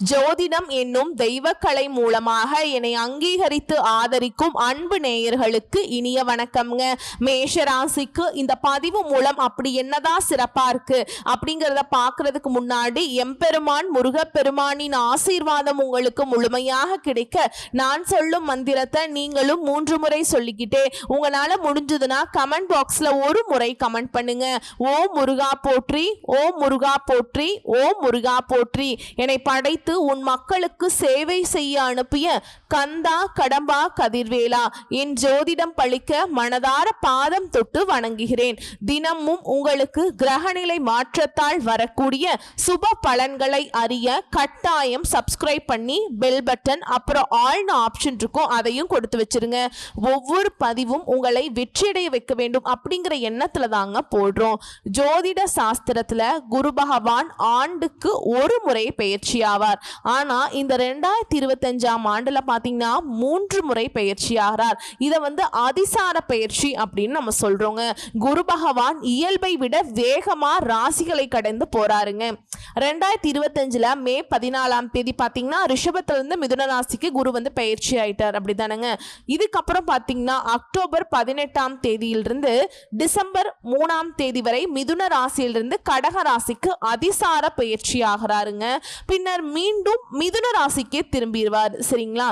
ஜோதிடம் என்னும் தெய்வக்கலை மூலமாக என்னை அங்கீகரித்து ஆதரிக்கும் அன்பு நேயர்களுக்கு இனிய வணக்கம்ங்க. மேஷராசிக்கு இந்த பதிவு மூலம் அப்படி என்னதான் சிறப்பா இருக்கு அப்படிங்கிறத பாக்குறதுக்கு முன்னாடி எம்பெருமான் முருகப்பெருமானின் ஆசீர்வாதம் உங்களுக்கு முழுமையாக கிடைக்க நான் சொல்லும் மந்திரத்தை நீங்களும் மூன்று முறை சொல்லிக்கிட்டே உங்களால முடிஞ்சதுன்னா கமெண்ட் பாக்ஸ்ல ஒரு முறை கமெண்ட் பண்ணுங்க. ஓ முருகா போற்றி ஓம் முருகா போற்றி ஓ முருகா போற்றி. என்னை படைத்து உன் மக்களுக்கு சேவை செய்ய அனுப்பிய கந்தா கடம்பா கதிர்வேலா என் ஜோதிடம் பழிக்க மனதார பாதம் தொட்டு வணங்குகிறேன். தினமும் உங்களுக்கு கிரகநிலை மாற்றத்தால் வரக்கூடிய சுப பலன்களை அறிய கட்டாயம் சப்ஸ்கிரைப் பண்ணி பெல் பட்டன் அப்புறம் ஆள்னு ஆப்ஷன் இருக்கும் அதையும் கொடுத்து வச்சிருங்க. ஒவ்வொரு பதிவும் உங்களை வெற்றியடைய வைக்க வேண்டும் அப்படிங்கிற எண்ணத்துல தாங்க போடுறோம். ஜோதிட சாஸ்திரத்துல குரு பகவான் ஆண்டுக்கு ஒரு முறை பயிற்சி ஆவார் ஆனா இந்த ரெண்டாயிரத்தி இருபத்தஞ்சாம் ஆண்டுல பாத்தீங்கன்னா மூன்று முறை பயிற்சி ஆகிறார். இதை வந்து அதிசார பயிற்சி அப்படின்னு நம்ம சொல்றோங்க. குரு பகவான் இயல்பை விட வேகமா ராசிகளை கடந்து போறாருங்க. ரெண்டாயிரத்தி இருபத்தஞ்சுல மே பதினாலாம் தேதி பாத்தீங்கன்னா ரிஷபத்துல இருந்து மிதுன ராசிக்கு குரு வந்து பயிற்சி ஆயிட்டார். அப்படிதானங்க இதுக்கப்புறம் பாத்தீங்கன்னா அக்டோபர் பதினெட்டாம் தேதியிலிருந்து டிசம்பர் மூணாம் தேதி வரை மிதுன ராசியிலிருந்து கடக ராசிக்கு அதிசார பயிற்சி ஆகிறாருங்க. பின்னர் மீண்டும் மிதுன ராசிக்கே திரும்பிடுவார். சரிங்களா?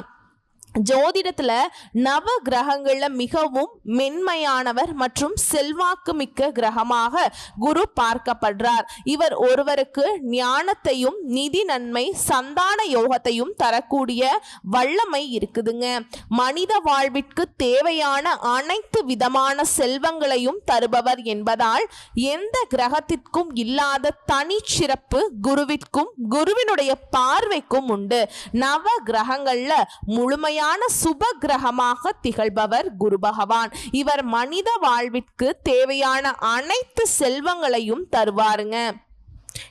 ஜோதிடத்துல நவ கிரகங்கள்ல மிகவும் மென்மையானவர் மற்றும் செல்வாக்கு மிக்க கிரகமாக குரு பார்க்கப்படுறார். இவர் ஒருவருக்கு ஞானத்தையும் நிதி நன்மை சந்தான யோகத்தையும் தரக்கூடிய வல்லமை இருக்குதுங்க. மனித வாழ்விற்கு தேவையான அனைத்து விதமான செல்வங்களையும் தருபவர் என்பதால் எந்த கிரகத்திற்கும் இல்லாத தனிச்சிறப்பு குருவிற்கும் குருவினுடைய பார்வைக்கும் உண்டு. நவ கிரகங்கள்ல முழுமையான சுப கிரகமாக திகழ்பவர் குரு பகவான். இவர் மனித வாழ்விற்கு தேவையான அனைத்து செல்வங்களையும் தருவாருங்க.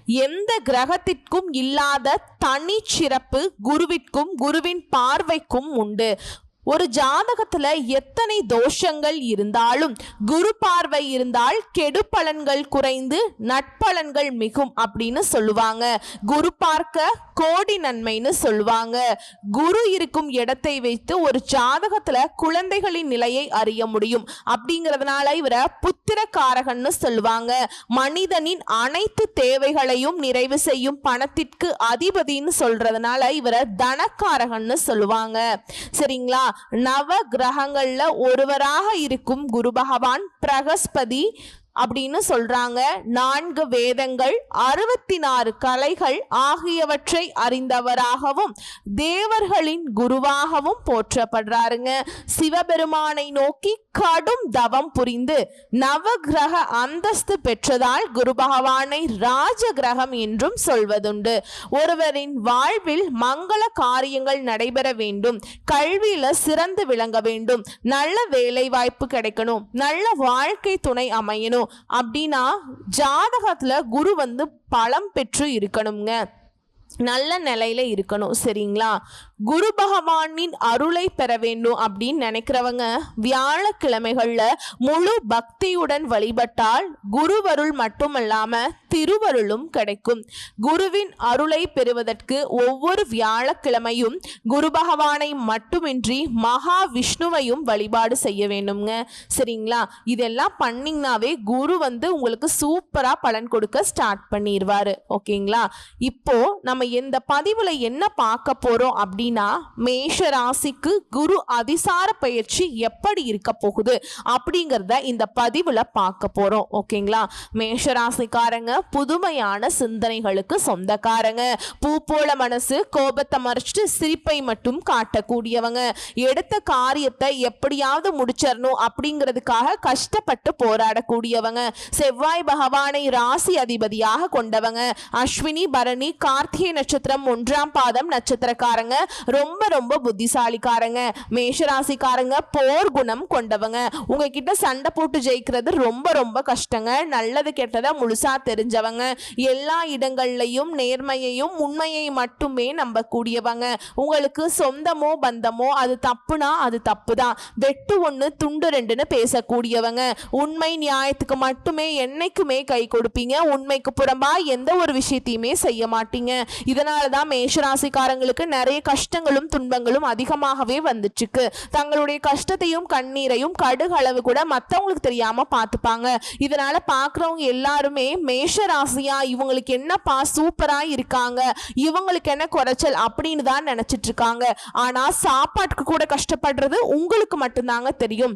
எந்த கிரகத்திற்கும் இல்லாத தனி சிறப்பு குருவிற்கும் குருவின் பார்வைக்கும் உண்டு. ஒரு ஜாதகத்துல எத்தனை தோஷங்கள் இருந்தாலும் குரு பார்வை இருந்தால் கெடு பலன்கள் குறைந்து நட்பலன்கள் மிகும் அப்படின்னு சொல்லுவாங்க. குரு பார்க்க கோடி நன்மைன்னு சொல்லுவாங்க. குரு இருக்கும் இடத்தை வைத்து ஒரு ஜாதகத்துல குழந்தைகளின் நிலையை அறிய முடியும். அப்படிங்கிறதுனால இவரை புத்திரக்காரகன்னு சொல்லுவாங்க. மனிதனின் அனைத்து தேவைகளையும் நிறைவு செய்யும் பணத்திற்கு அதிபதின்னு சொல்றதுனால இவரை தனக்காரகன்னு சொல்லுவாங்க. சரிங்களா? நவ கிரகங்கள்ல ஒருவராக இருக்கும் குரு பகவான் பிரகஸ்பதி அப்படின்னு சொல்றாங்க. நான்கு வேதங்கள் அறுபத்தி நாறு கலைகள் ஆகியவற்றை அறிந்தவராகவும் தேவர்களின் குருவாகவும் போற்றப்படுறாருங்க. சிவபெருமானை நோக்கி கடும் தவம் புரிந்து நவகிரக அந்தஸ்து பெற்றதால் குரு பகவானை ராஜ கிரகம் என்றும் சொல்வதுண்டு. ஒருவரின் வாழ்வில் மங்கள காரியங்கள் நடைபெற வேண்டும். கல்வியில சிறந்து விளங்க வேண்டும். நல்ல வேலை வாய்ப்பு கிடைக்கணும். நல்ல வாழ்க்கை துணை அமையணும். அப்படின்னா ஜாதகத்தில் குரு வந்து பலம் பெற்று இருக்கணுங்க. நல்ல நிலையில இருக்கணும். சரிங்களா? குரு பகவானின் அருளை பெற வேண்டும் அப்படின்னு நினைக்கிறவங்க வியாழக்கிழமைகள்ல முழு பக்தியுடன் வழிபட்டால் குருவருள் மட்டுமல்லாம திருவருளும் கிடைக்கும். குருவின் அருளை பெறுவதற்கு ஒவ்வொரு வியாழக்கிழமையும் குரு பகவானை மட்டுமின்றி மகா விஷ்ணுவையும் வழிபாடு செய்ய வேண்டும்ங்க. சரிங்களா? இதெல்லாம் பண்ணிங்கனாவே குரு வந்து உங்களுக்கு சூப்பராக பலன் கொடுக்க ஸ்டார்ட் பண்ணிடுவார் ஓகேங்களா? இப்போ நம்ம இந்த பதிவில் என்ன பார்க்க போகிறோம் அப்படின்னு மேஷ ராசிக்கு குரு அதிசார பயிற்சி எப்படி இருக்க போகுது அப்படிங்கிறத இந்த பதிவுல பார்க்க போறோம். ஓகேங்களா? மேஷ ராசிக்காரங்க புதுமையான சிந்தனைகளுக்கு சொந்தக்காரங்க. பூ போல மனசு கோபத்தை மறைச்சிட்டு சிரிப்பை மட்டும் காட்டக்கூடியவங்க. எடுத்த காரியத்தை எப்படியாவது முடிச்சிடணும் அப்படிங்கிறதுக்காக கஷ்டப்பட்டு போராடக்கூடியவங்க. செவ்வாய் பகவானை ராசி அதிபதியாக கொண்டவங்க. அஸ்வினி பரணி கார்த்திகை நட்சத்திரம் ஒன்றாம் பாதம் நட்சத்திரக்காரங்க. ரொம்ப ரொம்ப புத்திசாலிக்காரங்க. மேஷராசிக்காரங்க போர் குணம் கொண்டவங்க. உங்ககிட்ட சண்டை போட்டு ஜெயிக்கிறது ரொம்ப ரொம்ப கஷ்டங்க. நல்லது கெட்டதை முழுசா தெரிஞ்சவங்க. எல்லா இடங்கள்லையும் நேர்மையையும் உண்மையை மட்டுமே நம்பக்கூடியவங்க. உங்களுக்கு சொந்தமோ பந்தமோ அது தப்புனா அது தப்பு தான் வெட்டு ஒன்று துண்டு ரெண்டுன்னு பேசக்கூடியவங்க. உண்மை நியாயத்துக்கு மட்டுமே என்னைக்குமே கை கொடுப்பீங்க. உண்மைக்கு புறம்பா எந்த ஒரு விஷயத்தையுமே செய்ய மாட்டீங்க. இதனால தான் மேஷராசிக்காரங்களுக்கு நிறைய கஷ்டம் கஷ்டங்களும் துன்பங்களும் அதிகமாகவே வந்துச்சுக்கு தங்களுடைய கஷ்டத்தையும் கண்ணீரையும் கடுகளவு கூட மற்றவங்களுக்கு தெரியாம பார்த்துப்பாங்க இதனால பார்க்குறவங்க எல்லாருமே மேஷ ராசியா இவங்களுக்கு என்னப்பா சூப்பரா இருக்காங்க இவங்களுக்கு என்ன குறைச்சல் அப்படின்னு தான் நினைச்சிட்டு இருக்காங்க. ஆனா சாப்பாட்டுக்கு கூட கஷ்டப்படுறது உங்களுக்கு மட்டும்தாங்க தெரியும்.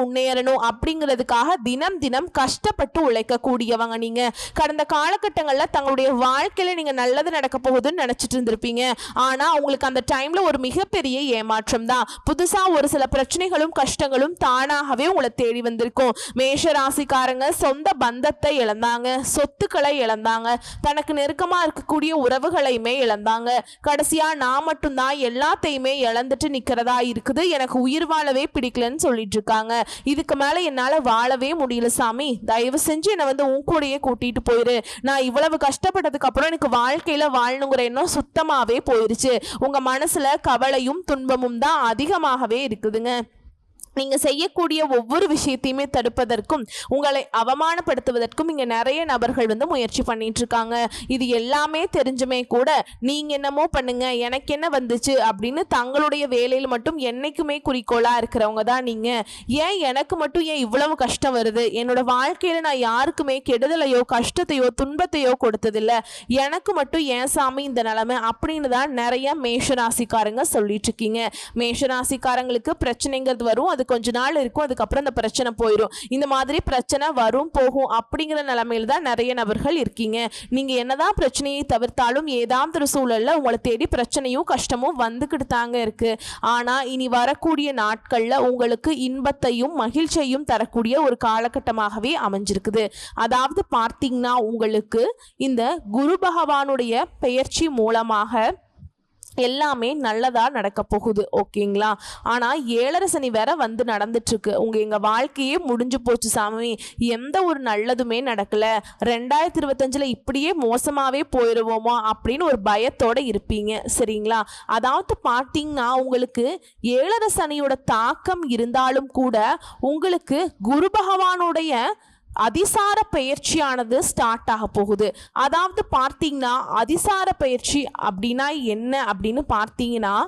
முன்னேறணும் அப்படிங்கிறதுக்காக தினம் தினம் கஷ்டப்பட்டு உழைக்கக்கூடியவங்க நீங்க. கடந்த காலகட்டங்களில் தங்களுடைய வாழ்க்கையில நீங்க நல்லது நடக்க போகுதுன்னு நினைச்சிட்டு இருந்திருப்பீங்க. ஆனா உங்களுக்கு அந்த டைம்ல ஒரு மிகப்பெரிய ஏமாற்றம் தான். புதுசா ஒரு சில பிரச்சனைகளும் கஷ்டங்களும் தானாகவே உங்களை தேடி வந்திருக்கும். மேஷ ராசிக்காரங்க சொந்த பந்தத்தை இழந்தாங்க. சொத்துக்களை இழந்தாங்க. தனக்கு நெருக்கமா இருக்கக்கூடிய உறவுகளையுமே இழந்தாங்க. கடைசியா நான் மட்டும்தான் எல்லாத்தையுமே இழந்துட்டு நிக்கிறதா இருக்குது. எனக்கு உயிர் வாழவே பிடிக்கலன்னு சொல்லிட்டு இருக்காங்க. இதுக்கு மேல என்னால வாழவே முடியல சாமி. தயவு செஞ்சு என்னை வந்து உன் கூடயே கூட்டிட்டு போயிரு. நான் இவ்வளவு கஷ்டப்பட்டதுக்கு அப்புறம் எனக்கு வாழ்க்கையில வாழணுங்கிற எண்ணம் சுத்தமாவே போயிருச்சு. உங்க மனசுல கவலையும் துன்பமும் தான் அதிகமாகவே இருக்குதுங்க. நீங்கள் செய்யக்கூடிய ஒவ்வொரு விஷயத்தையுமே தடுப்பதற்கும் உங்களை அவமானப்படுத்துவதற்கும் இங்கே நிறைய நபர்கள் வந்து முயற்சி பண்ணிட்டு இருக்காங்க இது எல்லாமே தெரிஞ்சுமே கூட நீங்கள் என்னமோ பண்ணுங்க எனக்கு என்ன வந்துச்சு அப்படின்னு தங்களுடைய வேலையில் மட்டும் என்னைக்குமே குறிக்கோளாக இருக்கிறவங்க தான் நீங்கள் ஏன் எனக்கு மட்டும் ஏன் இவ்வளவு கஷ்டம் வருது? என்னோட வாழ்க்கையில் நான் யாருக்குமே கெடுதலையோ கஷ்டத்தையோ துன்பத்தையோ கொடுத்ததில்ல. எனக்கு மட்டும் ஏன் சாமி இந்த நிலமை அப்படின்னு தான் நிறைய மேஷராசிக்காரங்க சொல்லிட்டு இருக்கீங்க மேஷராசிக்காரங்களுக்கு பிரச்சனைங்கிறது வரும் அது கொஞ்ச நாள் இருக்கும் அதுக்கப்புறம் அந்த பிரச்சனை போயிடும் இந்த மாதிரி பிரச்சனை வரும் போகும் அப்படிங்கிற நிலமையில தான் நிறைய நபர்கள் இருக்கீங்க. நீங்க என்னதான் பிரச்சனையை தவிர்த்தாலும் ஏதாவது ஒரு சூழல்ல உங்களை தேடி பிரச்சனையும் கஷ்டமும் வந்துக்கிட்டு தாங்க இருக்கு. ஆனா இனி வரக்கூடிய நாட்கள்ல உங்களுக்கு இன்பத்தையும் மகிழ்ச்சியையும் தரக்கூடிய ஒரு காலகட்டமாகவே அமைஞ்சிருக்குது. அதாவது பார்த்தீங்கன்னா உங்களுக்கு இந்த குரு பகவானுடைய பெயர்ச்சி மூலமாக எல்லாமே நல்லதா நடக்க போகுது ஓகேங்களா? ஆனா ஏழரை சனி வேற வந்து நடந்துட்டு இருக்கு உங்க எங்க வாழ்க்கையே முடிஞ்சு போச்சு சாமி. எந்த ஒரு நல்லதுமே நடக்கல. ரெண்டாயிரத்தி இருபத்தஞ்சுல இப்படியே மோசமாவே போயிடுவோமா அப்படின்னு ஒரு பயத்தோட இருப்பீங்க சரிங்களா? அதாவது பார்த்தீங்கன்னா உங்களுக்கு ஏழரை சனியோட தாக்கம் இருந்தாலும் கூட உங்களுக்கு குரு பகவானுடைய அதிசார பயிற்சியானது ஸ்டார்ட் ஆக போகுது. அதாவது பார்த்தீங்கன்னா அதிசார பயிற்சி அப்படின்னா என்ன அப்படின்னு பார்த்தீங்கன்னா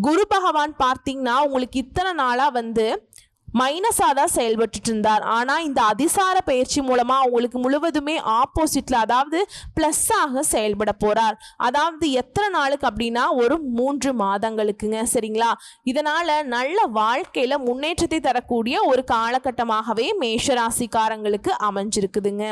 குரு பகவான் பார்த்தீங்கன்னா உங்களுக்கு இத்தனை நாளாக வந்து மைனஸாக தான் செயல்பட்டு இருந்தார். ஆனால் இந்த அதிசார பயிற்சி மூலமாக அவங்களுக்கு முழுவதுமே ஆப்போசிட்டில் அதாவது ப்ளஸ்ஸாக செயல்பட போகிறார் அதாவது எத்தனை நாளுக்கு அப்படின்னா ஒரு மூன்று மாதங்களுக்குங்க சரிங்களா? இதனால் நல்ல வாழ்க்கையில் முன்னேற்றத்தை தரக்கூடிய ஒரு காலகட்டமாகவே மேஷராசிக்காரங்களுக்கு அமைஞ்சிருக்குதுங்க.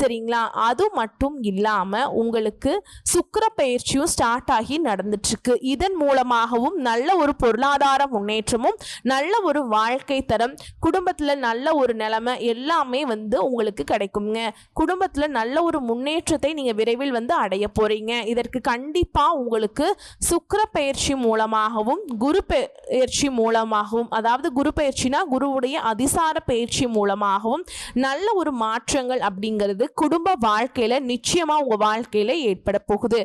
சரிங்களா? அது மட்டும் இல்லாமல் உங்களுக்கு சுக்கர பயிற்சியும் ஸ்டார்ட் ஆகி நடந்துட்டுருக்கு. இதன் மூலமாகவும் நல்ல ஒரு பொருளாதார முன்னேற்றமும் நல்ல ஒரு வாழ்க்கை தரம் குடும்பத்தில் நல்ல ஒரு நிலைமை எல்லாமே வந்து உங்களுக்கு கிடைக்குங்க. குடும்பத்தில் நல்ல ஒரு முன்னேற்றத்தை நீங்கள் விரைவில் வந்து அடைய போகிறீங்க இதற்கு கண்டிப்பாக உங்களுக்கு சுக்கிர பயிற்சி மூலமாகவும் குரு பயிற்சி மூலமாகவும் அதாவது குரு பயிற்சினா குருவுடைய அதிசார பயிற்சி மூலமாகவும் நல்ல ஒரு மாற்றங்கள் அப்படிங்கிறது குடும்ப வாழ்க்கையில் நிச்சயமாக உங்கள் வாழ்க்கையில் ஏற்பட போகுது.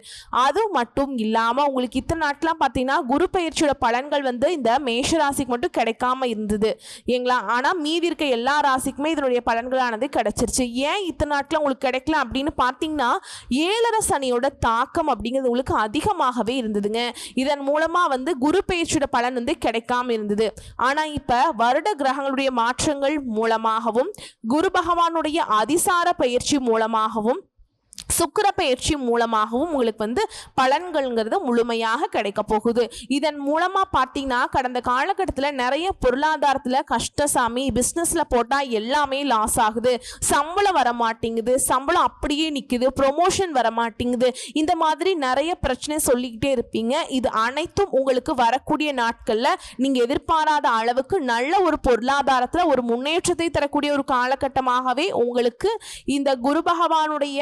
அது மட்டும் இல்லாமல் உங்களுக்கு இத்தனை நாட்களாம் பார்த்தீங்கன்னா குரு பயிற்சியோட பலன்கள் வந்து இந்த மேஷராசிக்கு மட்டும் கிடைக்காம இருந்தது. ஏங்களா ஆனால் மீதி இருக்க எல்லா ராசிக்குமே இதனுடைய பலன்களானது கிடைச்சிருச்சு. ஏன் இத்தனை நாட்கள் உங்களுக்கு கிடைக்கல அப்படின்னு பார்த்தீங்கன்னா ஏழரை சனியோட தாக்கம் அப்படிங்கிறது உங்களுக்கு அதிகமாகவே இருந்ததுங்க. இதன் மூலமாக வந்து குரு பயிற்சியோட பலன் வந்து கிடைக்காம இருந்தது. ஆனால் இப்போ வருட கிரகங்களுடைய மாற்றங்கள் மூலமாகவும் குரு பகவானுடைய அதிசார பயிற்சி மூலமாகவும் சுக்கிர பயிற்சி மூலமாகவும் உங்களுக்கு வந்து பலன்கள்ங்கிறது முழுமையாக கிடைக்க போகுது. இதன் மூலமாக பார்த்தீங்கன்னா கடந்த காலகட்டத்தில் நிறைய பொருளாதாரத்தில் கஷ்டசாமி பிஸ்னஸில் போட்டால் எல்லாமே லாஸ் ஆகுது. சம்பளம் வர மாட்டேங்குது சம்பளம் அப்படியே நிற்குது ப்ரொமோஷன் வர மாட்டேங்குது இந்த மாதிரி நிறைய பிரச்சனை சொல்லிக்கிட்டே இருப்பீங்க. இது அனைத்தும் உங்களுக்கு வரக்கூடிய நாட்களில் நீங்கள் எதிர்பாராத அளவுக்கு நல்ல ஒரு பொருளாதாரத்தில் ஒரு முன்னேற்றத்தை தரக்கூடிய ஒரு காலகட்டமாகவே உங்களுக்கு இந்த குரு பகவானுடைய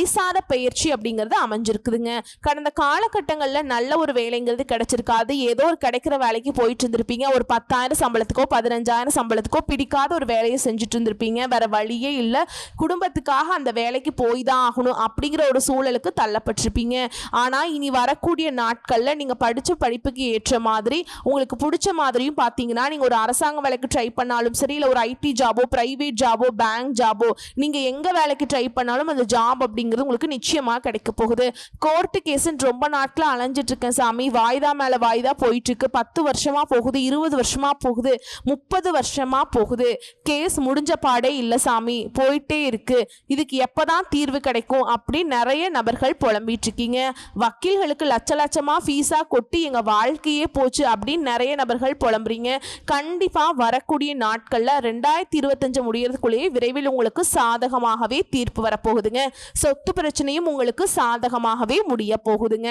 அதிசார பயிற்சி அப்படிங்கிறது அமைஞ்சிருக்குதுங்க. கடந்த காலகட்டங்களில் நல்ல ஒரு வேலைங்கிறது கிடைச்சிருக்காது. ஏதோ ஒரு கிடைக்கிற வேலைக்கு போயிட்டு இருந்திருப்பீங்க. ஒரு பத்தாயிரம் சம்பளத்துக்கோ பதினஞ்சாயிரம் சம்பளத்துக்கோ பிடிக்காத ஒரு வேலையை செஞ்சுட்டு இருந்திருப்பீங்க. வேற வழியே இல்லை. குடும்பத்துக்காக அந்த வேலைக்கு போய் தான் ஆகணும் அப்படிங்கிற ஒரு சூழலுக்கு தள்ளப்பட்டிருப்பீங்க. ஆனால் இனி வரக்கூடிய நாட்களில் நீங்கள் படித்த படிப்புக்கு ஏற்ற மாதிரி உங்களுக்கு பிடிச்ச மாதிரியும் பார்த்தீங்கன்னா நீங்கள் ஒரு அரசாங்க வேலைக்கு ட்ரை பண்ணாலும் சரி இல்லை ஒரு ஐடி ஜாபோ ப்ரைவேட் ஜாபோ பேங்க் ஜாபோ நீங்கள் எங்கே வேலைக்கு ட்ரை பண்ணாலும் அந்த ஜாப் அப்படிங்கிறது உங்களுக்கு நிச்சயமாக கிடைக்க போகுது. கோர்ட்டு கேஸுன்னு ரொம்ப நாட்டில் அலைஞ்சிட்டு இருக்கேன் சாமி. வாய்தா மேலே வாய்தா போயிட்டு இருக்கு பத்து வருஷமாக போகுது இருபது வருஷமாக போகுது முப்பது வருஷமாக போகுது. கேஸ் முடிஞ்ச பாடே இல்லை சாமி. போயிட்டே இருக்கு. இதுக்கு எப்போ தான் தீர்வு கிடைக்கும் அப்படின்னு நிறைய நபர்கள் புலம்பிட்டு இருக்கீங்க. வக்கீல்களுக்கு லட்ச லட்சமாக ஃபீஸாக கொட்டி எங்கள் வாழ்க்கையே போச்சு அப்படின்னு நிறைய நபர்கள் புலம்புறீங்க. கண்டிப்பாக வரக்கூடிய நாட்களில் ரெண்டாயிரத்தி இருபத்தஞ்சு முடியறதுக்குள்ளேயே விரைவில் உங்களுக்கு சாதகமாகவே தீர்ப்பு வரப்போகுதுங்க. ஸோ சொத்து பிரச்சனையும் உங்களுக்கு சாதகமாகவே முடிய போகுதுங்க.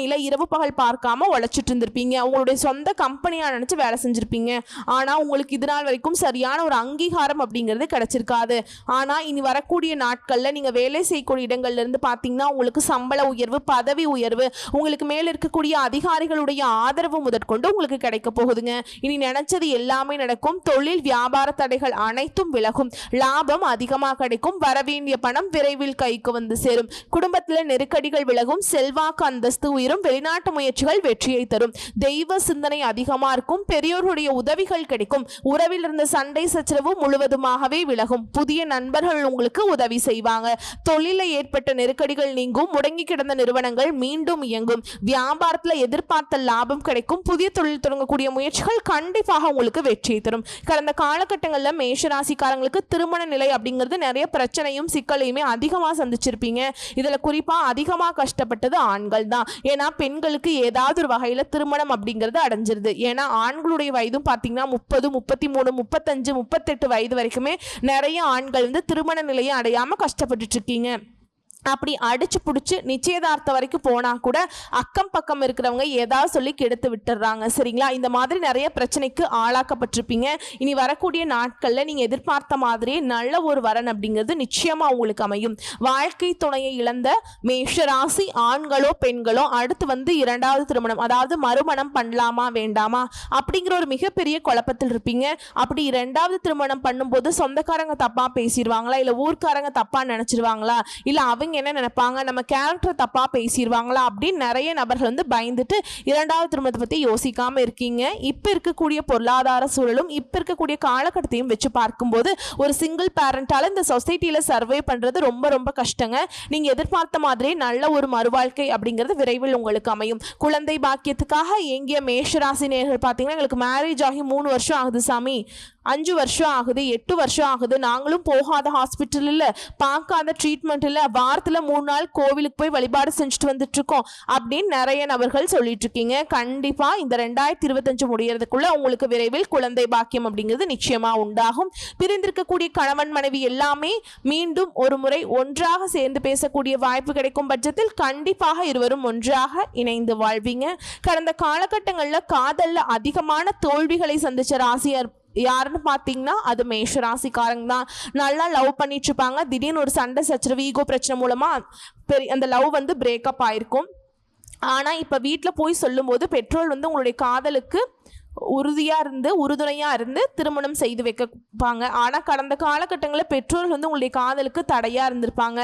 கம்பெனியில் இரவு பகல் பார்க்காம உழைச்சிட்டு இருந்திருப்பீங்க உங்களுடைய சொந்த கம்பெனியாக நினச்சி வேலை செஞ்சுருப்பீங்க. ஆனால் உங்களுக்கு இது நாள் வரைக்கும் சரியான ஒரு அங்கீகாரம் அப்படிங்கிறது கிடைச்சிருக்காது. ஆனால் இனி வரக்கூடிய நாட்களில் நீங்கள் வேலை செய்யக்கூடிய இடங்கள்ல இருந்து பார்த்தீங்கன்னா உங்களுக்கு சம்பள உயர்வு பதவி உயர்வு உங்களுக்கு மேலே இருக்கக்கூடிய அதிகாரிகளுடைய ஆதரவு முதற்கொண்டு உங்களுக்கு கிடைக்க போகுதுங்க. இனி நினைச்சது எல்லாமே நடக்கும். தொழில் வியாபார தடைகள் அனைத்தும் விலகும். லாபம் அதிகமாக கிடைக்கும். வரவேண்டிய பணம் விரைவில் கைக்கு வந்து சேரும். குடும்பத்தில் நெருக்கடிகள் விலகும். செல்வாக்கு அந்தஸ்து உயரும். வெளிநாட்டு முயற்சிகள் வெற்றியை தரும். தெய்வ சிந்தனை அதிகமா இருக்கும் பெரியோர்களுடைய உதவிகள் கிடைக்கும். உறவில் இருந்த சண்டை சச்சரவு முழுவதுமாகவே விலகும். புதிய நண்பர்கள் உங்களுக்கு உதவி செய்வாங்க. தொழில ஏற்பட்ட நெருக்கடிகள் நீங்கும். முடங்கி கிடந்த நிறுவனங்கள் மீண்டும் இயங்கும். வியாபாரத்துல எதிர்பார்த்த லாபம் கிடைக்கும். புதிய தொழில் தொடங்கக்கூடிய முயற்சிகள் கண்டிப்பாக உங்களுக்கு வெற்றியை தரும். கடந்த காலகட்டங்களில் மேஷராசிக்காரங்களுக்கு திருமண நிலை அப்படிங்கிறது நிறைய பிரச்சனையும் சிக்கலையுமே அதிகமாக சந்திச்சிருப்பீங்க. இதில் குறிப்பாக அதிகமாக கஷ்டப்பட்டது ஆண்கள் தான் ஏன்னா பெண்களுக்கு ஏதாவது ஒரு வகையில் திருமணம் அப்படிங்கிறது அடைஞ்சிருது. ஏன்னா ஆண்களுடைய வயதும் பார்த்தீங்கன்னா முப்பது முப்பத்தி மூணு முப்பத்தஞ்சு முப்பத்தெட்டு வயது வரைக்குமே நிறைய ஆண்கள் வந்து திருமண நிலையை அடையாமல் கஷ்டப்பட்டுட்டு இருக்கீங்க. அப்படி அடிச்சு பிடிச்சி நிச்சயதார்த்தம் வரைக்கும் போனால் கூட அக்கம் பக்கம் இருக்கிறவங்க ஏதாவது சொல்லி கெடுத்து விட்டுறாங்க. சரிங்களா? இந்த மாதிரி நிறைய பிரச்சனைக்கு ஆளாக்கப்பட்டிருப்பீங்க. இனி வரக்கூடிய நாட்களில் நீங்கள் எதிர்பார்த்த மாதிரியே நல்ல ஒரு வரன் அப்படிங்கிறது நிச்சயமாக உங்களுக்கு அமையும். வாழ்க்கை துணையை இழந்த மேஷராசி ஆண்களோ பெண்களோ அடுத்து வந்து இரண்டாவது திருமணம் அதாவது மறுமணம் பண்ணலாமா வேண்டாமா அப்படிங்கிற ஒரு மிகப்பெரிய குழப்பத்தில் இருப்பீங்க. அப்படி இரண்டாவது திருமணம் பண்ணும்போது சொந்தக்காரங்க தப்பாக பேசிடுவாங்களா? இல்லை ஊர்க்காரங்க தப்பாக நினச்சிருவாங்களா? இல்லை அவங்க என்ன நினைப்பாங்க? நம்ம கேரக்டர் தப்பாக பேசிடுவாங்களா அப்படின்னு நிறைய நபர்கள் வந்து பயந்துட்டு இரண்டாவது திருமணத்தை பற்றி யோசிக்காமல் இருக்கீங்க. இப்போ இருக்கக்கூடிய பொருளாதார சூழலும் இப்போ இருக்கக்கூடிய காலகட்டத்தையும் வச்சு பார்க்கும்போது ஒரு சிங்கிள் பேரண்டால் இந்த சொசைட்டியில் சர்வே பண்ணுறது ரொம்ப ரொம்ப கஷ்டங்க. நீங்கள் எதிர்பார்த்த மாதிரியே நல்ல ஒரு மறுவாழ்க்கை அப்படிங்கிறது விரைவில் உங்களுக்கு அமையும். குழந்தை பாக்கியத்துக்காக எங்கிய மேஷராசி நேர்கள் பார்த்தீங்கன்னா எங்களுக்கு மேரேஜ் ஆகி மூணு வருஷம் ஆகுது சாமி. அஞ்சு வருஷம் ஆகுது எட்டு வருஷம் ஆகுது. நாங்களும் போகாத ஹாஸ்பிட்டல் இல்லை பார்க்காத ட்ரீட்மெண்ட் இல்லை வாரத்துல மூணு நாள் கோவிலுக்கு போய் வழிபாடு செஞ்சுட்டு வந்துட்டு இருக்கோம் அப்படின்னு நிறைய நபர்கள் சொல்லிட்டு இருக்கீங்க. கண்டிப்பாக இந்த ரெண்டாயிரத்தி இருபத்தஞ்சு முடியறதுக்குள்ள உங்களுக்கு விரைவில் குழந்தை பாக்கியம் அப்படிங்கிறது நிச்சயமா உண்டாகும். பிரிந்திருக்கக்கூடிய கணவன் மனைவி எல்லாமே மீண்டும் ஒரு முறை ஒன்றாக சேர்ந்து பேசக்கூடிய வாய்ப்பு கிடைக்கும் பட்சத்தில் கண்டிப்பாக இருவரும் ஒன்றாக இணைந்து வாழ்வீங்க. கடந்த காலகட்டங்களில் காதலில் அதிகமான தோல்விகளை சந்திச்ச ராசியார் யாருன்னு பார்த்தீங்கன்னா அது மேஷ ராசிக்காரங்க தான். நல்லா லவ் பண்ணிட்டு இருப்பாங்க திடீர்னு ஒரு சண்டை சச்சரவு ஈகோ பிரச்சனை மூலமாக பெரிய அந்த லவ் வந்து பிரேக்கப் ஆயிருக்கும். ஆனால் இப்போ வீட்டில் போய் சொல்லும்போது பெட்ரோல் வந்து உங்களுடைய காதலுக்கு உறுதியாக இருந்து உறுதுணையாக இருந்து திருமணம் செய்து வைக்கப்பாங்க. ஆனால் கடந்த காலகட்டங்களில் பெற்றோர்கள் வந்து உங்களுடைய காதலுக்கு தடையாக இருந்திருப்பாங்க.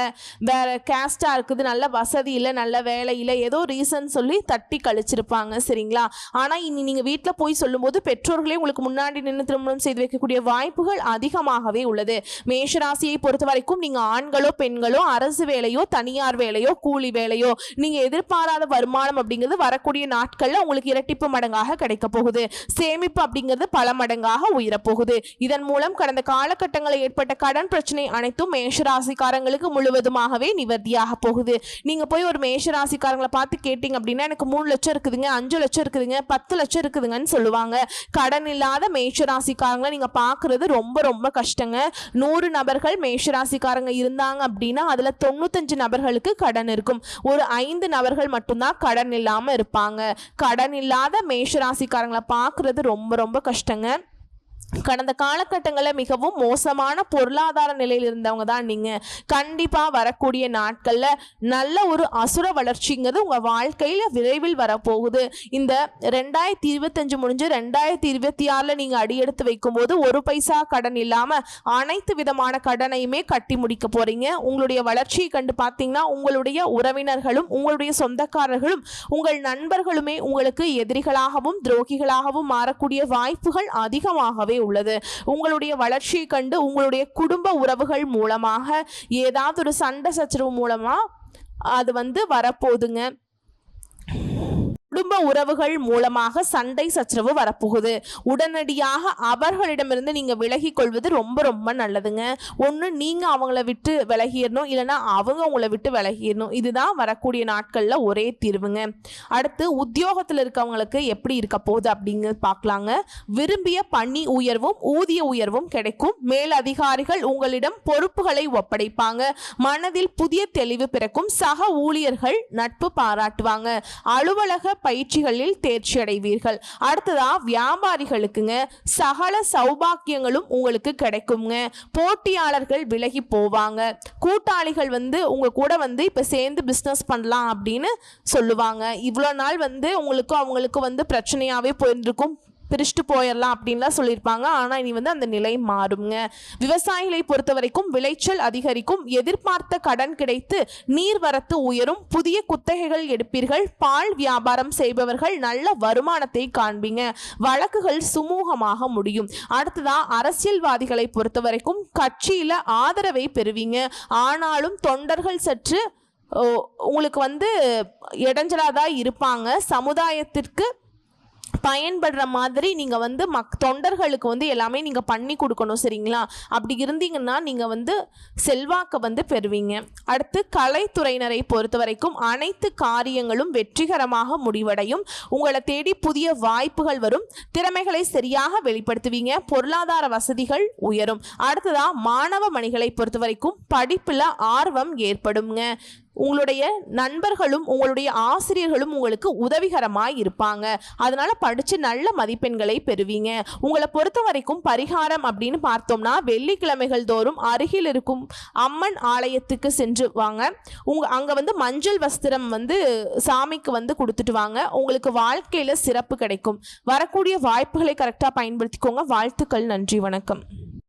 வேற கேஸ்டாக இருக்குது நல்ல வசதி இல்லை நல்ல வேலை இல்லை ஏதோ ரீசன் சொல்லி தட்டி கழிச்சிருப்பாங்க சரிங்களா? ஆனால் இனி நீங்கள் வீட்டில் போய் சொல்லும்போது பெற்றோர்களே உங்களுக்கு முன்னாடி நின்று திருமணம் செய்து வைக்கக்கூடிய வாய்ப்புகள் அதிகமாகவே உள்ளது. மேஷராசியை பொறுத்த வரைக்கும் நீங்கள் ஆண்களோ பெண்களோ அரசு வேலையோ தனியார் வேலையோ கூலி வேலையோ நீங்கள் எதிர்பாராத வருமானம் அப்படிங்கிறது வரக்கூடிய நாட்களில் உங்களுக்கு இரட்டிப்பு மடங்காக கிடைக்க போகுது. சேமிப்பு அப்படிங்கிறது பல மடங்காக உயரப்போகுது. இதன் மூலம் கடந்த காலகட்டங்களில் ஏற்பட்ட கடன் பிரச்சனை அனைத்தும் மேஷராசிக்காரங்களுக்கு முழுவதுமாகவே நிவர்த்தியாக போகுது. நீங்க போய் ஒரு மேஷராசிக்காரங்களை பார்த்து கேட்டீங்க அப்படின்னா எனக்கு மூணு லட்சம் இருக்குதுங்க அஞ்சு லட்சம் இருக்குதுங்க பத்து லட்சம் இருக்குதுங்கன்னு சொல்லுவாங்க. கடன் இல்லாத மேஷராசிக்காரங்களை நீங்க பாக்குறது ரொம்ப ரொம்ப கஷ்டங்க. நூறு நபர்கள் மேஷராசிக்காரங்க இருந்தாங்க அப்படின்னா அதுல தொண்ணூத்தஞ்சு நபர்களுக்கு கடன் இருக்கும். ஒரு ஐந்து நபர்கள் மட்டும்தான் கடன் இல்லாம இருப்பாங்க. கடன் இல்லாத மேஷராசிக்காரங்களை பார்க்குறது ரொம்ப ரொம்ப கஷ்டங்க. கடந்த காலகட்டங்களில் மிகவும் மோசமான பொருளாதார நிலையில் இருந்தவங்க தான் நீங்கள் கண்டிப்பாக வரக்கூடிய நாட்களில் நல்ல ஒரு அசுர வளர்ச்சிங்கிறது உங்கள் வாழ்க்கையில் விரைவில் வரப்போகுது. இந்த ரெண்டாயிரத்தி இருபத்தஞ்சு முடிஞ்சு ரெண்டாயிரத்தி இருபத்தி ஆறில் நீங்கள் அடியெடுத்து வைக்கும்போது ஒரு பைசா கடன் இல்லாமல் அனைத்து விதமான கடனையுமே கட்டி முடிக்க போகிறீங்க உங்களுடைய வளர்ச்சியை கண்டு பார்த்தீங்கன்னா உங்களுடைய உறவினர்களும் உங்களுடைய சொந்தக்காரர்களும் உங்கள் நண்பர்களுமே உங்களுக்கு எதிரிகளாகவும் துரோகிகளாகவும் மாறக்கூடிய வாய்ப்புகள் அதிகமாகவே உள்ளது. உங்களுடைய வளர்ச்சியை கண்டு உங்களுடைய குடும்ப உறவுகள் மூலமாக ஏதாவது ஒரு சண்டை சச்சரவு மூலமா அது வந்து வரப்போகுதுங்க. குடும்ப உறவுகள் மூலமாக சண்டை சச்சரவு வரப்போகுது. உடனடியாக அவர்களிடமிருந்து நீங்க விலகி கொள்வது ரொம்ப ரொம்ப நல்லதுங்க. ஒன்று நீங்க அவங்கள விட்டு விலகிடணும். இல்லைன்னா அவங்க உங்களை விட்டு விலகிடணும். இதுதான் வரக்கூடிய நாட்கள்ல ஒரே தீர்வுங்க. அடுத்து உத்தியோகத்தில் இருக்கவங்களுக்கு எப்படி இருக்க போகுது அப்படிங்கிறது பார்க்கலாங்க விரும்பிய பணி உயர்வும் ஊதிய உயர்வும் கிடைக்கும். மேல் அதிகாரிகள் உங்களிடம் பொறுப்புகளை ஒப்படைப்பாங்க. மனதில் புதிய தெளிவு பிறக்கும். சக ஊழியர்கள் நட்பு பாராட்டுவாங்க. அலுவலக பயிற்சிகளில் தேர்ச்சி அடைவீர்கள் அடுத்ததா வியாபாரிகளுக்குங்க சகல சௌபாக்கியங்களும் உங்களுக்கு கிடைக்குங்க. போட்டியாளர்கள் விலகி போவாங்க. கூட்டாளிகள் வந்து உங்க கூட வந்து இப்போ சேர்ந்து பிஸ்னஸ் பண்ணலாம் அப்படின்னு சொல்லுவாங்க. இவ்வளோ நாள் வந்து உங்களுக்கு அவங்களுக்கு வந்து பிரச்சனையாகவே போயிருந்துருக்கும். பிரிச்சுட்டு போயிடலாம் அப்படின்லாம் சொல்லியிருப்பாங்க. ஆனால் இனி வந்து அந்த நிலை மாறுங்க விவசாயிகளை பொறுத்த வரைக்கும் விளைச்சல் அதிகரிக்கும். எதிர்பார்த்த கடன் கிடைத்து நீர்வரத்து உயரும். புதிய குத்தகைகள் எடுப்பீர்கள். பால் வியாபாரம் செய்பவர்கள் நல்ல வருமானத்தை காண்பீங்க. வழக்குகள் சுமூகமாக முடியும். அடுத்ததா அரசியல்வாதிகளை பொறுத்த வரைக்கும் கட்சியில ஆதரவை பெறுவீங்க. ஆனாலும் தொண்டர்கள் சற்று உங்களுக்கு வந்து இடைஞ்சலாக தான் இருப்பாங்க. சமுதாயத்திற்கு பயன்படுற மாதிரி நீங்கள் வந்து மக் தொண்டர்களுக்கு வந்து எல்லாமே நீங்கள் பண்ணி கொடுக்கணும் சரிங்களா? அப்படி இருந்தீங்கன்னா நீங்கள் வந்து செல்வாக்கை வந்து பெறுவீங்க. அடுத்து கலைத்துறையினரை பொறுத்த வரைக்கும் அனைத்து காரியங்களும் வெற்றிகரமாக முடிவடையும். உங்களை தேடி புதிய வாய்ப்புகள் வரும். திறமைகளை சரியாக வெளிப்படுத்துவீங்க. பொருளாதார வசதிகள் உயரும். அடுத்ததாக மாணவ மணிகளை பொறுத்த வரைக்கும் படிப்பில் ஆர்வம் ஏற்படுங்க. உங்களுடைய நண்பர்களும் உங்களுடைய ஆசிரியர்களும் உங்களுக்கு உதவிகரமாக இருப்பாங்க. அதனால் படித்து நல்ல மதிப்பெண்களை பெறுவீங்க. உங்களை பொறுத்த வரைக்கும் பரிகாரம் அப்படின்னு பார்த்தோம்னா வெள்ளிக்கிழமைகள் தோறும் அருகில் இருக்கும் அம்மன் ஆலயத்துக்கு சென்று வாங்க. உங்க அங்கே வந்து மஞ்சள் வஸ்திரம் வந்து சாமிக்கு வந்து கொடுத்துட்டு வாங்க. உங்களுக்கு வாழ்க்கையில் சிறப்பு கிடைக்கும். வரக்கூடிய வாய்ப்புகளை கரெக்டாக பயன்படுத்திக்கோங்க. வாழ்த்துக்கள். நன்றி. வணக்கம்.